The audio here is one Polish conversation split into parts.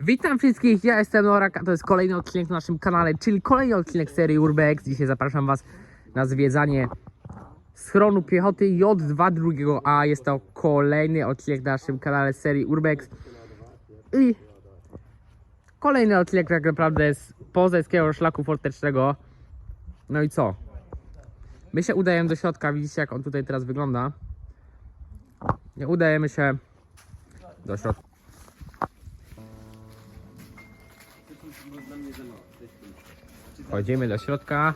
Witam wszystkich, ja jestem Norak, a to jest kolejny odcinek na naszym kanale, czyli kolejny odcinek serii Urbex. Dzisiaj zapraszam Was na zwiedzanie schronu piechoty J22A. Jest to kolejny odcinek na naszym kanale serii Urbex. I kolejny odcinek tak naprawdę z poznańskiego szlaku fortecznego. No i co? My się udajemy do środka, widzicie jak on tutaj teraz wygląda. Udajemy się do środka. Wchodzimy do środka.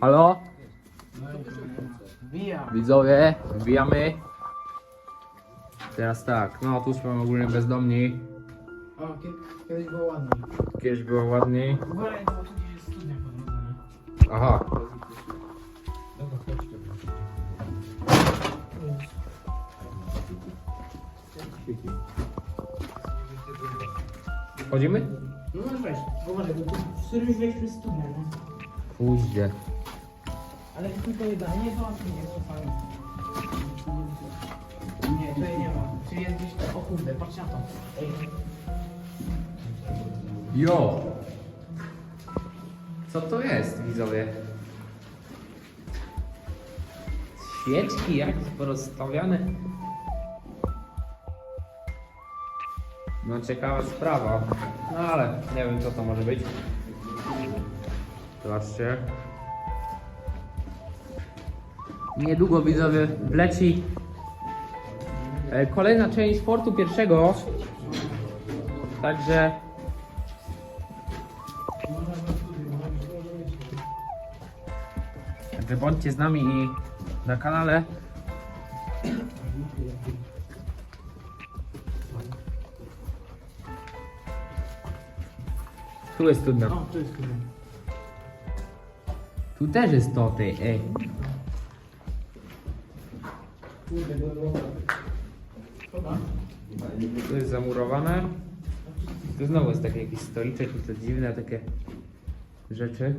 Halo? Widzowie, wbijamy. Teraz tak, no tu śpią ogólnie bezdomni. O, kiedyś było ładnie. Kiedyś było ładniej. Uważaj, jest studnia? Aha, wchodzimy? No możesz wejść, bo uważaj, bo tu w którymś wejściu jest studnia, nie? Pójdzie. Ale tylko jedzenie, to łatwo nie jest czasami. Nie, tutaj nie ma. Czy jest gdzieś to? O kurde, patrz na to. Ej, Jo! Co to jest, widzowie? Świeczki jakieś porozstawiane. No ciekawa sprawa. No ale nie wiem co to może być. Zobaczcie. Niedługo widzowie wleci e, kolejna część portu pierwszego. Także Także bądźcie z nami i na kanale. Tu jest studnia. o, tu jest studnia. Tu też jest to, ty, ej. Kurde, to było... Dobra. Tu jest zamurowane. Tu znowu jest taki jakiś stoliczek i to dziwne takie rzeczy.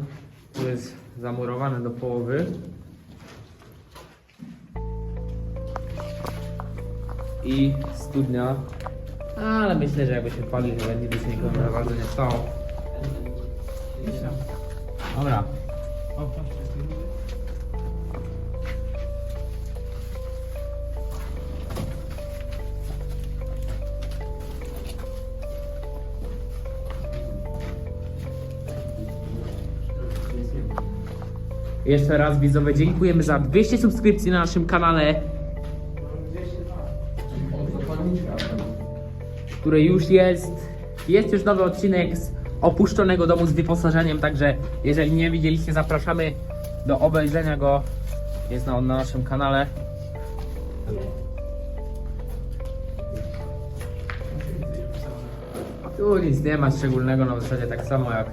Tu jest zamurowane do połowy. I studnia. Ale myślę, że jakby się palił, to będzie by się nikomu za bardzo nie stało. Dobra. Jeszcze raz widzowie, dziękujemy za 200 subskrypcji na naszym kanale, który już jest. Jest już nowy odcinek z opuszczonego domu z wyposażeniem, także jeżeli nie widzieliście, zapraszamy do obejrzenia go. Jest na, na naszym kanale. Tu nic nie ma szczególnego, no w zasadzie tak samo jak,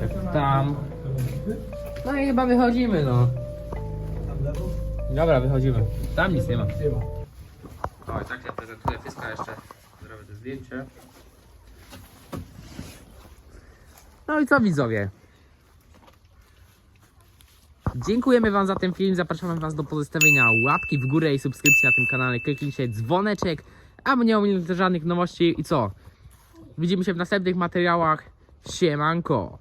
jak tam. No i chyba wychodzimy, no. Dobra, wychodzimy. Tam nic nie ma. O, i tak ja prezentuję pyska jeszcze. Zrobię to zdjęcie. No i co widzowie? Dziękujemy Wam za ten film. Zapraszamy Was do pozostawienia łapki w górę i subskrypcji na tym kanale. Kliknijcie dzwoneczek, aby nie ominąć żadnych nowości. I co? Widzimy się w następnych materiałach. Siemanko!